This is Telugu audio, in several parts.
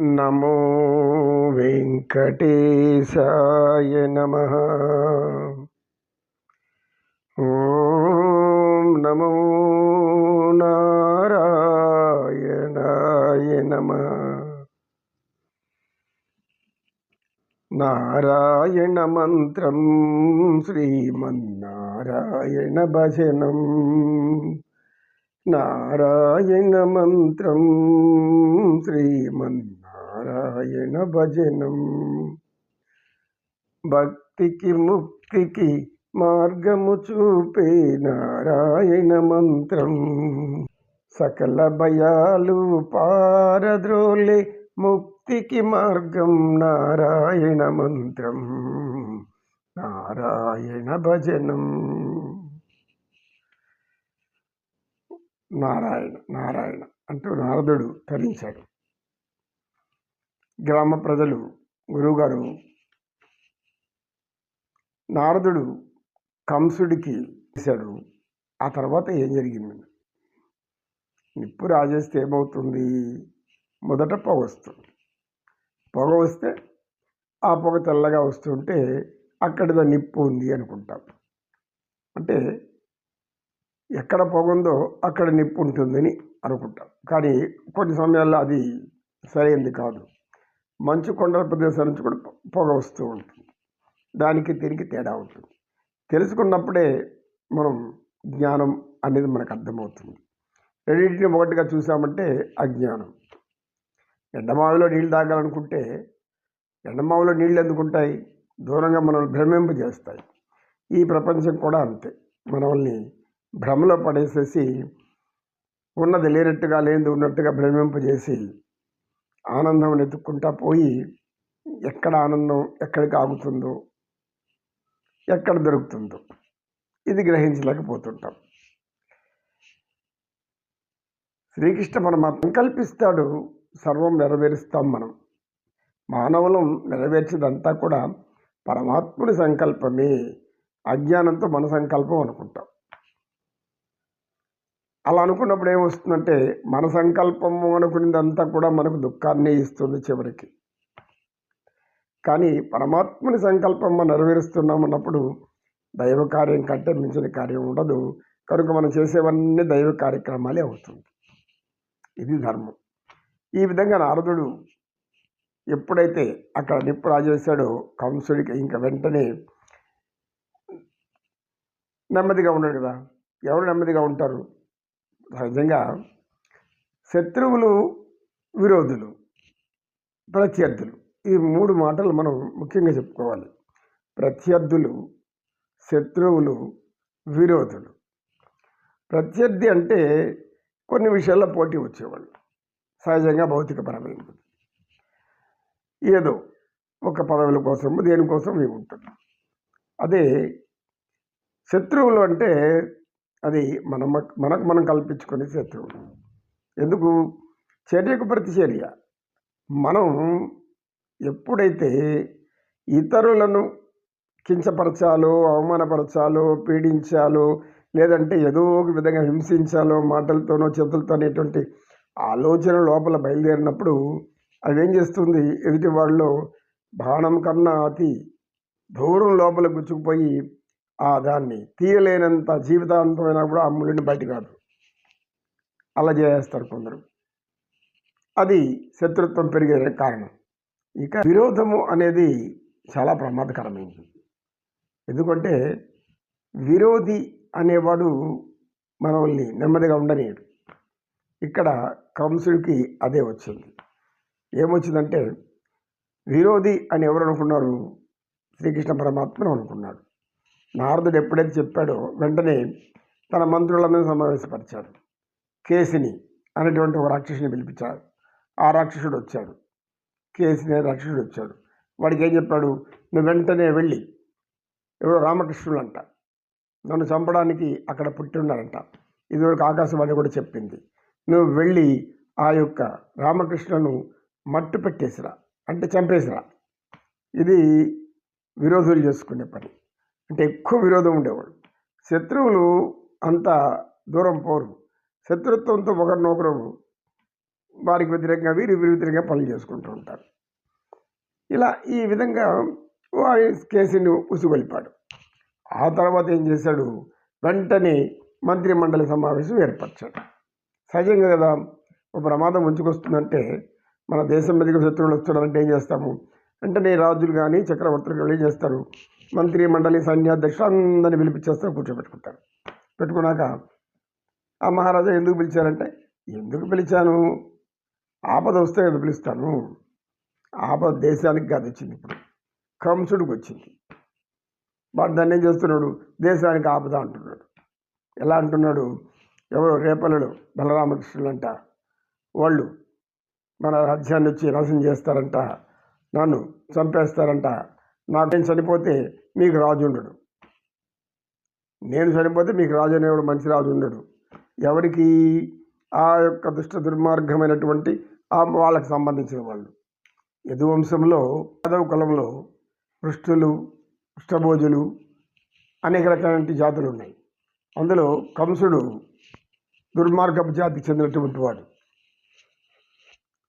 నమో వెంకటేశాయ నమ ఓం నమో నారాయణాయ నమ నారాయణ మంత్రం శ్రీమన్నారాయణ భజనం నారాయణ మంత్రం నారాయణ భజనం. భక్తికి ముక్తికి మార్గము చూపే నారాయణ మంత్రం. సకల భయాలు పారద్రోలే ముక్తికి మార్గం నారాయణ మంత్రం. నారాయణ భజనం. నారాయణ నారాయణ అంటూ నారదుడు తరించాడు. గ్రామ ప్రజలు గురువుగారు నారదుడు కంసుడికి చేశాడు ఆ తర్వాత ఏం జరిగింది? నిప్పు రాజేస్తే ఏమవుతుంది? మొదట పొగ వస్తుంది. పొగ వస్తే ఆ పొగ తెల్లగా వస్తుంటే అక్కడిద నిప్పు ఉంది అనుకుంటాం. అంటే ఎక్కడ పొగ ఉందో అక్కడ నిప్పు ఉంటుందని అనుకుంటాం. కానీ కొన్ని సమయాల్లో అది సరైనది కాదు. మంచు కొండల ప్రదేశం నుంచి కూడా పొగ వస్తూ ఉంటుంది. దానికి దీనికి తేడా ఉంటుంది. తెలుసుకున్నప్పుడే మనం జ్ఞానం అనేది మనకు అర్థమవుతుంది. రెండింటిని ఒకటిగా చూసామంటే అజ్ఞానం. ఎండమావిలో నీళ్ళు తాగాలనుకుంటే ఎండమావిలో నీళ్ళు ఎందుకుంటాయి దూరంగా మనల్ని భ్రమింపజేస్తాయి. ఈ ప్రపంచం కూడా అంతే. మనల్ని భ్రమలో పడేసేసి ఉన్నది లేనట్టుగా లేనిది ఉన్నట్టుగా భ్రమింపజేసి ఆనందం వెతుక్కుంటా పోయి ఎక్కడ ఆనందం ఎక్కడికి ఆగుతుందో ఎక్కడ దొరుకుతుందో ఇది గ్రహించలేకపోతుంటాం. శ్రీకృష్ణ పరమాత్మ కల్పిస్తాడు సర్వం నెరవేరుస్తాం మనం. మానవులం నెరవేర్చేదంతా కూడా పరమాత్ముడి సంకల్పమే అజ్ఞానంతో మన సంకల్పం అనుకుంటాం. అలా అనుకున్నప్పుడు ఏమొస్తుందంటే మన సంకల్పము అనుకునేదంతా కూడా మనకు దుఃఖాన్ని ఇస్తుంది చివరికి. కానీ పరమాత్మని సంకల్పం మనం నెరవేరుస్తున్నాం అన్నప్పుడు దైవ కార్యం కంటే మించిన కార్యం ఉండదు. కనుక మనం చేసేవన్నీ దైవ కార్యక్రమాలే అవుతుంది. ఇది ధర్మం. ఈ విధంగా నారదుడు ఎప్పుడైతే అక్కడ నిప్పు రాజేశాడో కంసుడికి ఇంకా వెంటనే నెమ్మదిగా ఉన్నాడు కదా. ఎవరు నెమ్మదిగా ఉంటారు? సహజంగా శత్రువులు విరోధులు ప్రత్యర్థులు ఈ మూడు మాటలు మనం ముఖ్యంగా చెప్పుకోవాలి. ప్రత్యర్థులు శత్రువులు విరోధులు. ప్రత్యర్థి అంటే కొన్ని విషయాల్లో పోటీ వచ్చేవాళ్ళు. సహజంగా భౌతికపరమైనది. ఏదో ఒక పదవుల కోసం దేనికోసం ఇవి ఉంటుంది అదే శత్రువులు అంటే అది మన మనకు మనం కల్పించుకునే శత్రువు. ఎందుకు? చర్యకు ప్రతిచర్య. మనం ఎప్పుడైతే ఇతరులను కించపరచాలో అవమానపరచాలో పీడించాలో లేదంటే ఏదో ఒక విధంగా హింసించాలో మాటలతోనో చేతులతో అనేటువంటి ఆలోచన లోపల బయలుదేరినప్పుడు అవేం చేస్తుంది? ఎదుటి వాళ్ళలో బాణం కన్నా అతి దూరం లోపల గుచ్చుకుపోయి దాన్ని తీయలేనంత జీవితాంతమైనా కూడా ఆ ముళ్ళుని బయట కాదు. అలా చేస్తారు కొందరు. అది శత్రుత్వం పెరిగే కారణం. ఇక విరోధము అనేది చాలా ప్రమాదకరమైనది. ఎందుకంటే విరోధి అనేవాడు మనల్ని నెమ్మదిగా ఉండనీయడు. ఇక్కడ కంసుడికి అదే వచ్చింది. ఏమొచ్చిందంటే విరోధి అని ఎవరు అనుకున్నారు? శ్రీకృష్ణ పరమాత్మను అనుకున్నాడు. నారదుడు ఎప్పుడైతే చెప్పాడో వెంటనే తన మంత్రులందరినీ సమావేశపరిచాడు. కేసిని అనేటువంటి ఒక రాక్షసుని పిలిపించాడు. ఆ రాక్షసుడు వచ్చాడు. కేసిని రాక్షసుడు వచ్చాడు. వాడికి ఏం చెప్పాడు? నువ్వు వెంటనే వెళ్ళి ఎవరో రామకృష్ణుడు అంట నన్ను చంపడానికి అక్కడ పుట్టి ఉన్నారంట. ఇదివరకు ఆకాశవాణి కూడా చెప్పింది. నువ్వు వెళ్ళి ఆ యొక్క రామకృష్ణను మట్టు పెట్టేసిరా. అంటే చంపేసిరా. ఇది విరోధులు చేసుకునే పని. అంటే ఎక్కువ విరోధం ఉండేవాడు శత్రువులు అంత దూరం పోరు. శత్రుత్వంతో ఒకరినొకరు వారికి వ్యతిరేకంగా వీరు వీరి వ్యతిరేకంగా పనులు చేసుకుంటూ ఉంటారు. ఇలా ఈ విధంగా వారి కేసుని ఉసుగొలిపాడు. ఆ తర్వాత ఏం చేశాడు? వెంటనే మంత్రిమండలి సమావేశం ఏర్పరిచాడు. సహజంగా కదా ఒక ప్రమాదం ఉంచుకొస్తుందంటే మన దేశం మీదకి శత్రువులు వస్తున్నారంటే ఏం చేస్తాము? వెంటనే రాజులు కానీ చక్రవర్తులు కానీ చేస్తారు మంత్రి మండలి సైన్యాధ్యక్షులు అందరిని పిలిపించేస్తారు కూర్చోబెట్టుకుంటారు. పెట్టుకున్నాక ఆ మహారాజా ఎందుకు పిలిచారంటే? ఎందుకు పిలిచాను? ఆపద వస్తే కదా పిలుస్తాను. ఆపద దేశానికి కాదు వచ్చింది ఇప్పుడు. కంసుడికి వచ్చింది. వాడు దాన్ని ఏం చేస్తున్నాడు? దేశానికి ఆపద అంటున్నాడు. ఎలా అంటున్నాడు? ఎవరో రేపల్లెలు బలరామకృష్ణులు అంట వాళ్ళు మన రాజ్యాన్ని వచ్చి నాశనం చేస్తారంట. నన్ను చంపేస్తారంట. నాకు నేను చనిపోతే మీకు రాజు ఉండడు. నేను చనిపోతే మీకు రాజు అనేవాడు మంచి రాజు ఉండడు. ఎవరికి ఆ యొక్క దుష్ట దుర్మార్గమైనటువంటి ఆ వాళ్ళకి సంబంధించిన వాళ్ళు. యదువంశంలో యాదవ కులంలో పృష్ఠులు పృష్ఠభోజులు అనేక రకాలంటి జాతులు ఉన్నాయి. అందులో కంసుడు దుర్మార్గపు జాతికి చెందినటువంటి వాడు.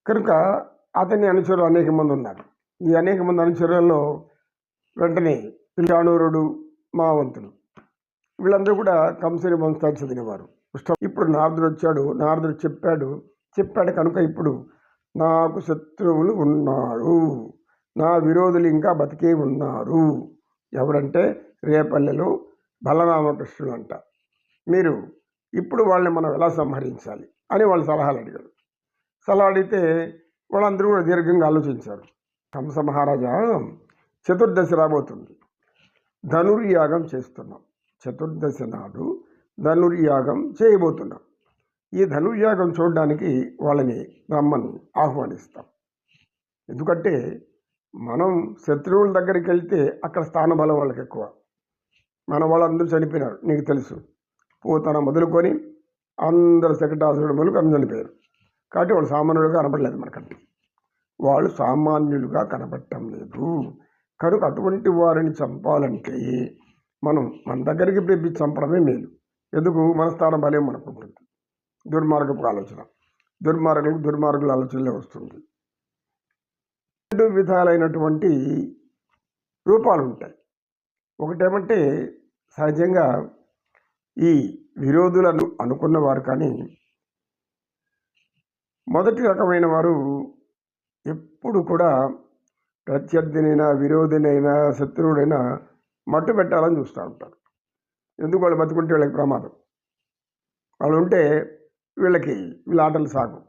కనుక అతని అనుచరులు అనేక మంది ఉన్నారు. ఈ అనేక మంది అనుచరులలో వెంటనే చాణూరుడు మావంతులు వీళ్ళందరూ కూడా కంసని వంశాలు చదివినవారు. ఇప్పుడు నారదుడు వచ్చాడు. నారదుడు చెప్పాడు. చెప్పాడు కనుక ఇప్పుడు నాకు శత్రువులు ఉన్నారు. నా విరోధులు ఇంకా బతికే ఉన్నారు. ఎవరంటే రేపల్లెలు బలరామకృష్ణులు అంట మీరు ఇప్పుడు వాళ్ళని మనం ఎలా సంహరించాలి అని వాళ్ళు సలహాలు అడిగారు సలహా అడిగితే వాళ్ళందరూ కూడా దీర్ఘంగా ఆలోచించారు. కంస మహారాజా చతుర్దశి రాబోతుంది. ధనుర్యాగం చేస్తున్నాం. చతుర్దశి నాడు ధనుర్యాగం చేయబోతున్నాం. ఈ ధనుర్యాగం చూడడానికి వాళ్ళని రమ్మని ఆహ్వానిస్తాం. ఎందుకంటే మనం శత్రువుల దగ్గరికి వెళ్తే అక్కడ స్థానబలం వాళ్ళకి ఎక్కువ. మన వాళ్ళందరూ చనిపోయినారు నీకు తెలుసు. పోతన మొదలుకొని అందరు సెకటాసుడు మొదలు అందరూ చనిపోయారు. కాబట్టి వాళ్ళు సామాన్యులుగా కనపడలేదు మనకంటే. వాళ్ళు సామాన్యులుగా కనబడటం లేదు. కనుక అటువంటి వారిని చంపాలంటే మనం మన దగ్గరికి పిలిపి చంపడమే మేలు. ఎందుకు? మన స్థానం మనకు ఉంటుంది. దుర్మార్గపు ఆలోచన. దుర్మార్గులకు దుర్మార్గుల ఆలోచనలే వస్తుంది. రెండు విధాలైనటువంటి రూపాలు ఉంటాయి. ఒకటేమంటే సహజంగా ఈ విరోధులను అనుకున్నవారు కానీ మొదటి రకమైన వారు ఎప్పుడు కూడా ప్రత్యర్థినైనా విరోధినైనా శత్రువుడైనా మట్టు పెట్టాలని చూస్తూ ఉంటారు. ఎందుకు వాళ్ళు బతుకుంటే వీళ్ళకి ప్రమాదం? వాళ్ళు ఉంటే వీళ్ళకి వీళ్ళ ఆటలు సాగు.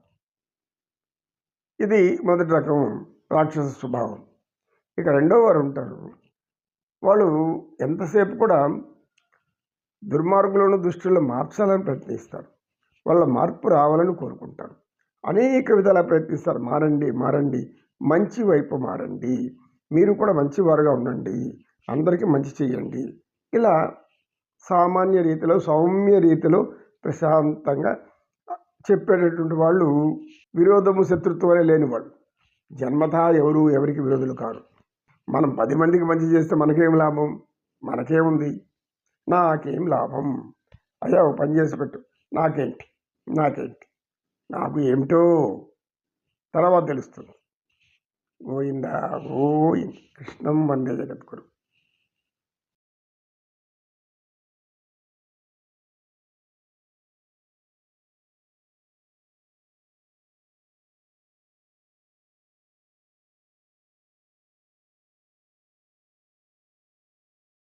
ఇది మొదటి రకం రాక్షస స్వభావం. ఇక రెండో వారు ఉంటారు. వాళ్ళు ఎంతసేపు కూడా దుర్మార్గులను దృష్టిలో మార్చాలని ప్రయత్నిస్తారు. వాళ్ళ మార్పు రావాలని కోరుకుంటారు. అనేక విధాలా ప్రయత్నిస్తారు. మారండి మారండి. మంచి వైపు మారండి. మీరు కూడా మంచివారుగా ఉండండి. అందరికీ మంచి చేయండి. ఇలా సామాన్య రీతిలో సౌమ్య రీతిలో ప్రశాంతంగా చెప్పేటటువంటి వాళ్ళు విరోధము శత్రుత్వమే లేని వాళ్ళు ఎవరు ఎవరికి విరోధులు కారు. మనం పది మందికి మంచి చేస్తే మనకేం లాభం? మనకేముంది? నాకేం లాభం? అయ్యా పని చేసి పెట్టు. నాకేంటి? నాకేంటి? నాకు ఏమిటో తర్వాత తెలుస్తుంది. గోవిందా గోవింద కృష్ణం వందే జగద్గురు.